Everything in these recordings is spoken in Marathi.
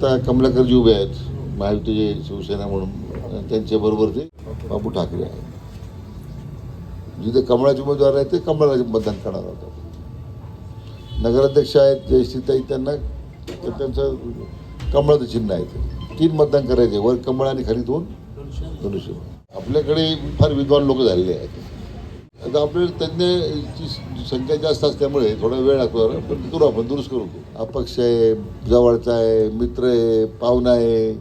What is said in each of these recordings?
आता कमलाकरजी उभे आहेत महायुतीचे शिवसेना म्हणून आणि त्यांच्याबरोबर ते बापू ठाकरे आहेत. जिथे कमळाचे उमेदवार आहेत ते कमळाचे मतदान करणार होतात नगराध्यक्ष आहेत जयश्रीताई त्यांना तर त्यांचं कमळाचं चिन्ह आहे ते. तीन मतदान करायचे वर कमळ आणि खाली दोन धनुष्य आपल्याकडे फार विद्वान लोक झालेले आहेत. आता आपल्याला तज्ज्ञची संख्या जास्त असल्यामुळे थोडा वेळ लागतो पण करू आपण दुरुस्त करू अपक्ष आहे जवळचा आहे मित्र आहे पाहुणा आहे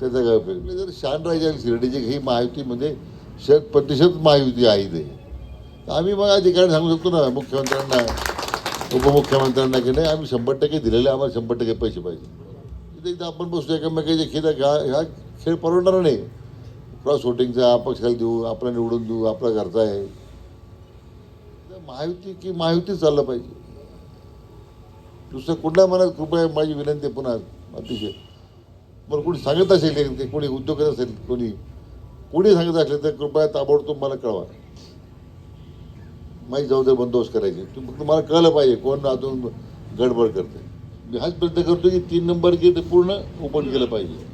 त्याचा काय उपयोग जर शान राहायच्या शिर्डीची ही महायुतीमध्ये म्हणजे शत प्रतिशत महायुती आहे ते तर आम्ही मग अधिकारी सांगू शकतो ना मुख्यमंत्र्यांना उपमुख्यमंत्र्यांना की नाही आम्ही शंभर टक्के दिलेले आम्हाला शंभर टक्के पैसे पाहिजे. तिथे एकदा आपण बसतो एकमेकाच्या खेळ ह्या खेळ परवडणार नाही. क्रॉस वोटिंगचा अपक्षाला देऊ आपला निवडून देऊ आपला घरचा आहे. तर महायुती की महायुती चाललं पाहिजे. दुसरं कुठल्या मनात कृपया माझी विनंती आहे पुन्हा अतिशय. मला कोणी सांगत असेल की कोणी उद्योग करत असेल कोणी कोणी सांगत असेल तर कृपया ताबडतोब मला कळवा. माझी जबाबदारी बंदोबस्त करायची. तुम्ही फक्त मला कळलं पाहिजे कोण अजून गडबड करते मी हाच प्रयत्न करतो की तीन नंबर गेट पूर्ण ओपन केलं पाहिजे.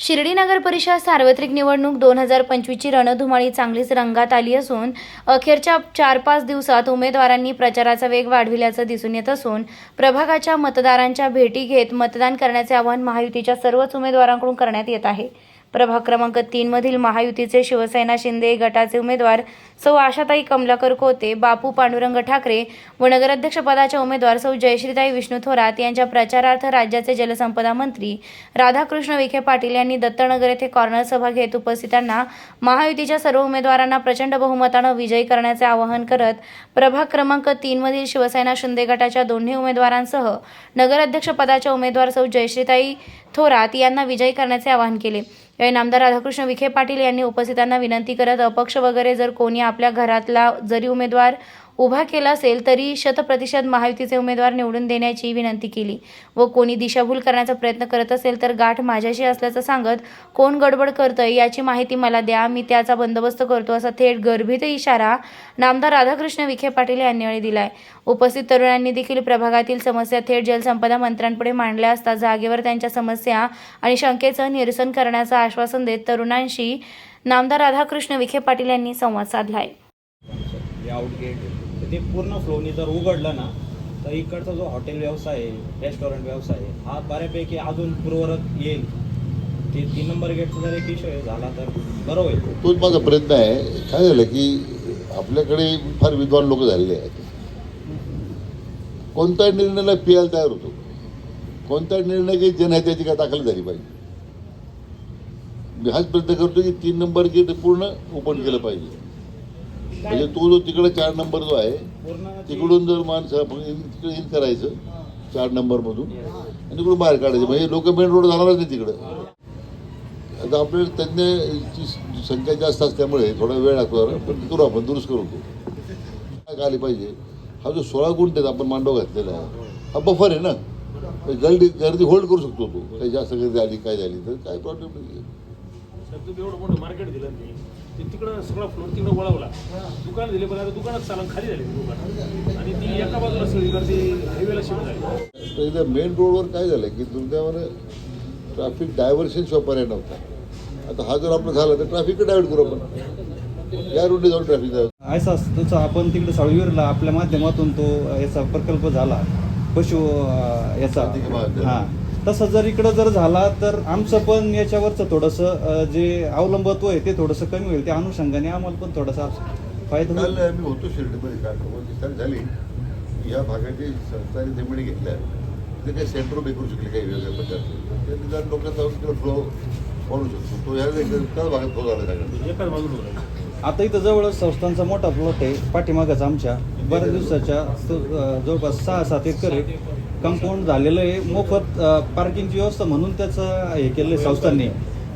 शिर्डी नगर परिषद सार्वत्रिक निवडणूक दोन हजार पंचवीसची रणधुमाळी चांगलीच रंगात आली असून अखेरच्या चार पाच दिवसात उमेदवारांनी प्रचाराचा वेग वाढविल्याचं दिसून येत असून प्रभागाच्या मतदारांच्या भेटी घेत मतदान करण्याचे आवाहन महायुतीच्या सर्वच उमेदवारांकडून करण्यात येत आहे. प्रभाग क्रमांक तीन मधील महायुतीचे शिवसेना शिंदे गटाचे उमेदवार सौ आशाताई कमलाकर कोते बापू पांडुरंग ठाकरे व नगराध्यक्षपदाच्या उमेदवार सौ जयश्रीताई विष्णू थोरात यांच्या प्रचारार्थ राज्याचे जलसंपदा मंत्री राधाकृष्ण विखे पाटील यांनी दत्तनगर येथे कॉर्नर सभा घेत उपस्थितांना महायुतीच्या सर्व उमेदवारांना प्रचंड बहुमतानं विजयी करण्याचे आवाहन करत प्रभाग क्रमांक तीन मधील शिवसेना शिंदे गटाच्या दोन्ही उमेदवारांसह नगराध्यक्षपदाच्या उमेदवार सौ जयश्रीताई थोरात यांना विजयी करण्याचे आवाहन केले. यावेळी नामदार राधाकृष्ण विखे पाटील यांनी उपस्थितांना विनंती करत अपक्ष वगैरे जर कोणी आपल्या घरातला जरी उमेदवार उभा केला असेल तरी शतप्रतिशत महायुतीचे उमेदवार निवडून देण्याची विनंती केली. व कोणी दिशाभूल करण्याचा प्रयत्न करत असेल तर गाठ माझ्याशी असल्याचं सांगत कोण गडबड करतंय याची माहिती मला द्या मी त्याचा बंदोबस्त करतो असा थेट गर्भित इशारा नामदार राधाकृष्ण विखे पाटील यांनी यावेळी दिलाय. उपस्थित तरुणांनी देखील प्रभागातील समस्या थेट जलसंपदा मंत्र्यांपुढे मांडल्या असता जागेवर त्यांच्या समस्या आणि शंकेचं निरसन करण्याचं आश्वासन देत तरुणांशी नामदार राधाकृष्ण विखे पाटील यांनी संवाद साधला आहे तर ते पूर्ण फ्लोनी जर उघडलं ना तर इकडचा जो हॉटेल व्यवसाय आहे रेस्टॉरंट व्यवसाय आहे हा बऱ्यापैकी अजून पूर्वरत येईल. ते तीन नंबर गेटचा जर एक विषय झाला तर बरं होईल. तोच माझा प्रयत्न आहे. काय झालं की आपल्याकडे फार विद्वान लोक झालेले आहेत. कोणत्याही निर्णयाला पियायला तयार होतो. कोणता निर्णय काही जे नाही त्याची काय दाखल झाली पाहिजे. मी हाच प्रयत्न करतो की तीन नंबर गेट पूर्ण ओपन केलं पाहिजे. म्हणजे तो जो तिकडे चार नंबर जो आहे तिकडून जर माणसं तिकडे इन करायचं चार नंबरमधून आणि तिकडून बाहेर काढायचं. म्हणजे लोक मेन रोड जाणारच नाही तिकडं. आता आपल्याला तज्ज्ञची संख्या जास्त असल्यामुळे थोडा वेळ लागतो पण करू आपण दुरुस्त करू तो काय आली पाहिजे. हा जो सोळा गुंठेत आपण मांडव घातलेला आहे. हा बफर आहे ना? गर्दी गर्दी होल्ड करू शकतो तो. काही जास्त गर्दी आली काय झाली तर काय प्रॉब्लेम नाही. ते तिकडं सगळा फ्लोर तिकडं वळवला. दुकान दिले पण आता दुकानात चालन खाली झाले दुकान. आणि ती एका बाजूला सगळी गर्दी हायवेला शिफ्ट झाली. तर मेन रोडवर काय झालं की दुर्दैवानं ट्रॅफिक डायव्हर्शन शिवाय पर्याय नव्हता. आता हा जर आपलं झालं तर ट्रॅफिक डायव्हर्ट करू आपण. या रोडने जाऊन ट्रॅफिक जाऊ ऐसा तसा आपण तिकडे साळवीरला आपल्या माध्यमातून तो याचा प्रकल्प झाला. पशु याचा. हां. तसं जर इकडं जर झाला तर आमचं पण याच्यावरचं थोडंसं जे अवलंबत्व आहे ते थोडंसं कमी होईल. त्या अनुषंगाने आम्हाला पण थोडासा फायदा काल मी होतो शिर्डीमध्ये कार्यक्रम झाली. या भागाची संस्थांनी जमिनी घेतल्या. ते काही सेंटर उभे करू शकले काही वेगळ्या प्रकारचे. ते निदान लोकांचा फ्लो वाढू शकतो. तो या त्याच भागात फ्लो झाला. आता इथं जवळच संस्थांचा मोठा प्लॉट आहे पाठीमागच आमच्या. बऱ्याच दिवसाच्या तो, अं, जवळपास सहा सात एकर आहे. कंपाऊंड झालेलं आहे. मोफत पार्किंगची व्यवस्था म्हणून त्याचं हे केलं आहे संस्थांनी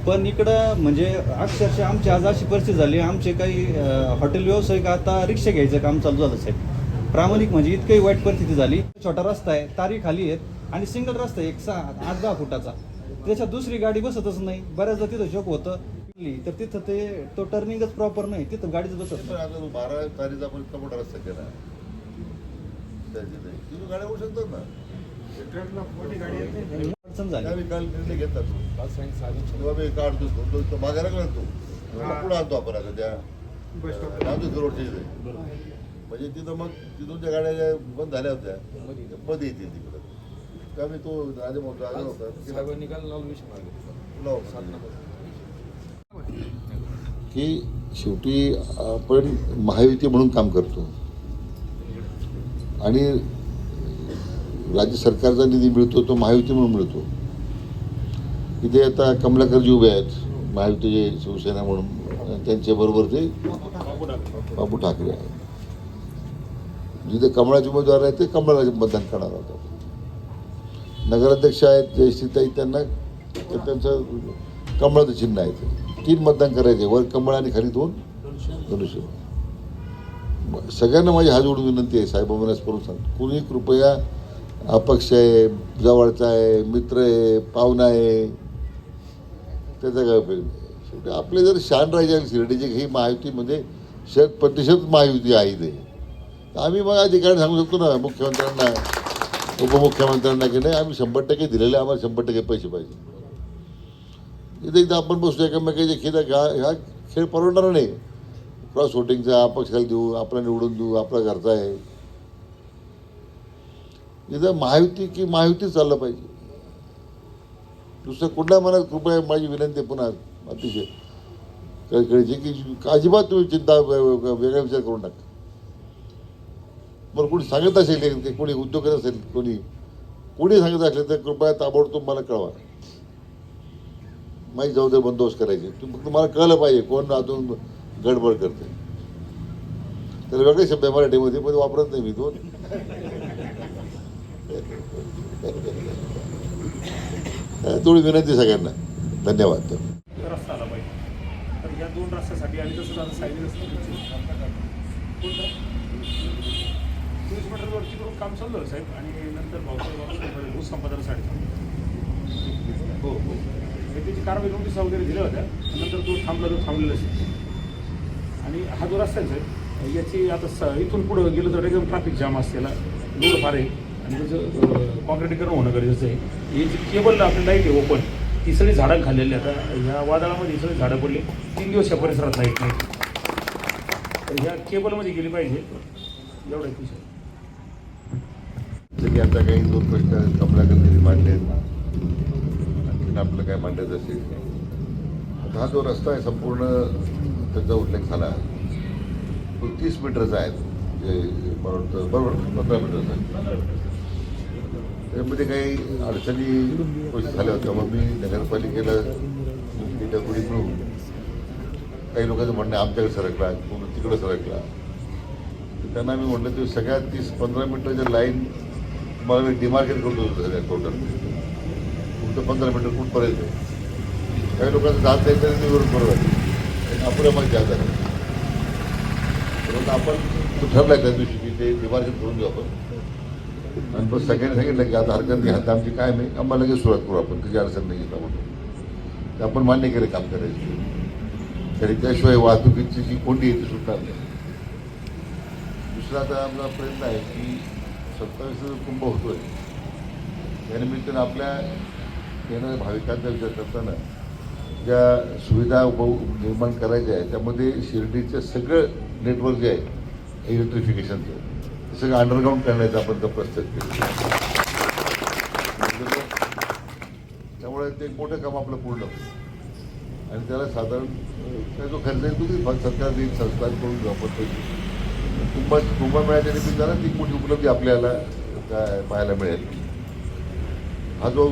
पण इकडं म्हणजे अक्षरशः आमची आज अशी परिस्थिती झाली आमचे काही हॉटेल व्यावसायिक आता रिक्षा घ्यायचं काम चालू झालं साहेब. प्रामाणिक म्हणजे इतकी वाईट परिस्थिती झाली. छोटा रस्ता आहे तारी खाली आहेत आणि सिंगल रस्ता आहे एक सहा आठ दहा फुटाचा. त्याच्यात दुसरी गाडी बसतच नाही. बऱ्याचदा तिथं शोक होतं. तर तिथं ते तो टर्निंगच प्रॉपर नाही. तिथं गाडीच बसत बारा तारीचा आपण मोठा रस्ता केला गाड्या होऊ शकतात ना? अडचण झाली. आम्ही काल निर्णय घेतात. तेव्हा मी काढतो तो तो मागायला लागतो पुढे आणतो आपण आता त्या रामदेव रोडच्या इथे. म्हणजे तिथं मग तिथून त्या गाड्या ज्या बंद झाल्या होत्या त्या मध्ये येतील तिकडं. त्यामुळे तो राजे मोठा राजा होता निकाल की शेवटी आपण महायुती म्हणून काम करतो. आणि राज्य सरकारचा निधी मिळतो तो महायुती म्हणून मिळतो. इथे आता कमलाकरजी उभे आहेत महायुतीचे शिवसेना म्हणून त्यांच्याबरोबर ते बापू ठाकरे बाबू ठाकरे आहेत. जिथे कमळाचे उमेदवार आहेत ते कमळाचे मतदान करणार होतात नगराध्यक्ष आहेत जयश्रीताई त्यांना त्यांचं कमळाचं चिन्ह आहे ते. तीन मतदान करायचे वर कमळ आणि खाली दोन धनुष्य. सगळ्यांना माझी हात जोडून विनंती आहे साहेबांना करून सांग कुणी कृपया अपक्ष आहे जवळचा आहे मित्र आहे पाहुणा आहे. त्याचा काय उपयोग शेवटी आपले जर शान राहायचे शिर्डीचे ही महायुती म्हणजे शत प्रतिशत महायुती आहे. ते आम्ही मग अधिकारी सांगू शकतो ना मुख्यमंत्र्यांना उपमुख्यमंत्र्यांना की नाही आम्ही शंभर टक्के दिलेले आम्हाला शंभर टक्के पैसे पाहिजे. इथे एकदा आपण बसतो एकमेकाचे खेळ ह्या हा खेळ परवडणार नाही. क्रॉस वोटिंगचा अपक्षाला देऊ आपला निवडून देऊ आपला घरचा आहे. इथं महायुती की महायुती चाललं पाहिजे. दुसरं कुठल्या मनात कृपया माझी विनंती पुन्हा अतिशय. कळकळीची की अजिबात तुम्ही चिंता वेगळा विचार करू नका. मला कोणी सांगत असेल की कोणी उद्योग करत असेल कोणी कोणी सांगत असेल तर कृपया ताबडतोब मला कळवा. माझी जबाबदारी बंदोबस्त करायची. तुम्ही फक्त मला कळलं पाहिजे कोण अजून गडबड करते त्याला वेगळे शब्द आहे मराठीमध्ये पण वापरत नाही मी तो थोडी विनंती सगळ्यांना. धन्यवाद. रस्ता आला पाहिजे तर ह्या दोन रस्त्यासाठी आणि तसं आता सायली रस्ता कोणता चोवीस मीटरवरती करून काम चाललं साहेब आणि नंतर भाऊसाहेब भूस संपादनासाठी हो हो हे त्याची कारवाई नोटीस वगैरे दिल्या होत्या नंतर तो थांबला तो थांबलेला असेल आणि हा जो रस्ता आहे साहेब याची आता स इथून पुढं गेलं तर एकदम ट्रॅफिक जाम असतेला लोड फार आहे. आणि त्याचं कॉन्क्रिटीकरण होणं गरजेचं आहे. ही जी केबल आपली लाइट आहे ओपन ती सगळी झाडं खाल्लेली आता ह्या वादळामध्ये सगळी झाडं पडली. तीन दिवस या परिसरात लाइट नाही. तर ह्या केबलमध्ये गेली पाहिजे. एवढा विषय जसं की आता काही दोन प्रश्न कमलाकरनी मांडले आणखीन आपलं काय मांडायचं असेल आता हा जो रस्ता आहे संपूर्ण त्याचा उल्लेख झाला. तो तीस मीटरचा आहे. जे बरोबर पंधरा मीटरचा आहे. त्यामध्ये काही अडचणी झाल्या होत्या. मग मी नगरपालिकेला तिथं मिळून काही लोकांचं म्हणणं आमच्याकडे सरकला कोण तिकडं सरकला. त्यांना मी म्हटलं की सगळ्यात तीस पंधरा मिनटाच्या लाईन तुम्हाला मी डिमार्केट करतो सगळ्या टोटल तुमचं पंधरा मिनटं कुठपर्यंत? काही लोकांचं जात नाही तरी निवडून बरोबर आपल्या माहिती जात आहे परंतु आपण तो आहे त्या दिवशी की ते डिमार्केट करून घेऊ आपण. आणि पण सगळ्यांनी सांगितलं की आता हरकत नाही आता आमची काय नाही आम्हाला लगेच सुरुवात करू आपण त्याची अडचण नाही येत म्हणून ते आपण मान्य केलं काम करायचं. तरी त्याशिवाय वाहतुकीची जी कोंडी आहे ती सुटणार नाही. दुसरा आता आमचा प्रयत्न आहे की सत्तावीस कुंभ होतोय त्यानिमित्तानं आपल्या येणाऱ्या भाविकांचा विचार करताना ज्या सुविधा उप निर्माण करायच्या आहे त्यामध्ये शिर्डीचं सगळं नेटवर्क जे आहे इलेक्ट्रिफिकेशनचं सगळं अंडरग्राऊंड करण्याचा आपण तो प्रस्ताव केला त्यामुळे ते मोठं काम आपलं पूर्ण आणि त्याला साधारण जो खर्च येतो ती सरकार देईल संस्थान करून वापरतो कुंभ कुंभमेळ्याच्या निमित्तानं ती मोठी उपलब्धी आपल्याला काय पाहायला मिळेल. हा जो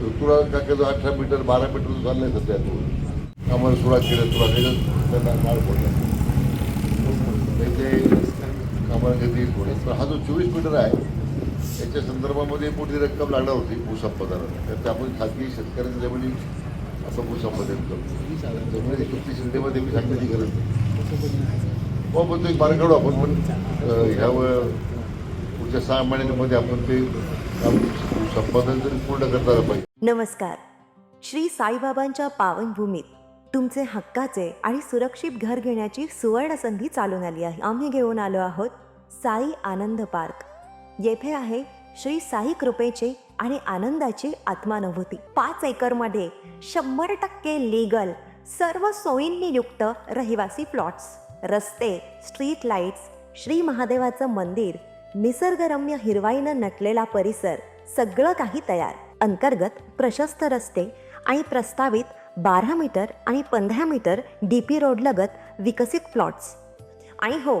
तुला का जो अठरा मीटर बारा मीटर जो चाललाय सध्या तो आम्हाला सुरुवात केलं तुला त्याच्यात त्यांना माळ पडला त्याचे घेतली थोडी पण हा जो चोवीस मीटर आहे याच्या संदर्भामध्ये मोठी रक्कम लागणार होती भूसंपादनाला तर त्यामुळे खाजगी शेतकऱ्यांच्या जमिनी आपण भूसंपादन करतो. म्हणजे जमिनी फक्त शिंदेमध्ये मी सांगण्याची गरज नाही. हो पण तो एक मार्ग काढू आपण पण ह्या पुढच्या सहा महिन्यांमध्ये आपण ते संपादन तरी पूर्ण करता पाहिजे नमस्कार. श्री साईबाबांच्या पावनभूमीत तुमचे हक्काचे आणि सुरक्षित घर घेण्याची सुवर्ण संधी चालून आली आहे. आम्ही घेऊन आलो आहोत साई आनंद पार्क. येथे आहे श्री साई कृपेचे आणि आनंदाची आत्मानुभूती. पाच एकरमध्ये शंभर टक्के लीगल सर्व सोयींनी युक्त रहिवासी प्लॉट्स रस्ते स्ट्रीट लाईट्स श्री महादेवाचं मंदिर निसर्गरम्य हिरवाईनं नटलेला परिसर सगळं काही तयार. अंतर्गत प्रशस्त रस्ते आणि प्रस्तावित बारा मीटर आणि पंधरा मीटर डी पी रोडलगत विकसित प्लॉट्स आणि हो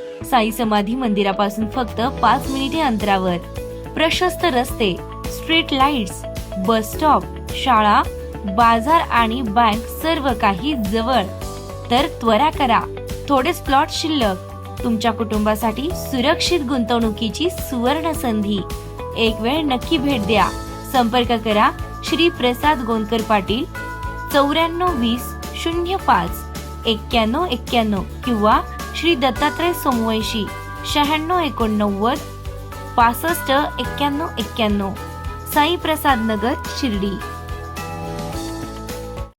साई समाधी मंदिरापासून फक्त पाच मिनिटे अंतरावर. प्रशस्त रस्ते स्ट्रीट लाईट्स बस स्टॉप शाळा बाजार आणि बँक सर्व काही जवळ. तर त्वरा करा. थोडेच प्लॉट शिल्लक. तुमच्या कुटुंबासाठी सुरक्षित गुंतवणुकीची सुवर्ण संधी. एक वेळ नक्की भेट द्या. संपर्क करा श्री प्रसाद गोंदकर पाटील चौऱ्याण्णव वीस शून्य पाच एक्क्याण्णव एक्क्याण्णव किंवा श्री दत्तात्रय सोमवंशी शहाण्णव एकोणनव्वद पासष्ट एक्क्याण्णव एक्क्याण्णव साई प्रसाद नगर शिर्डी.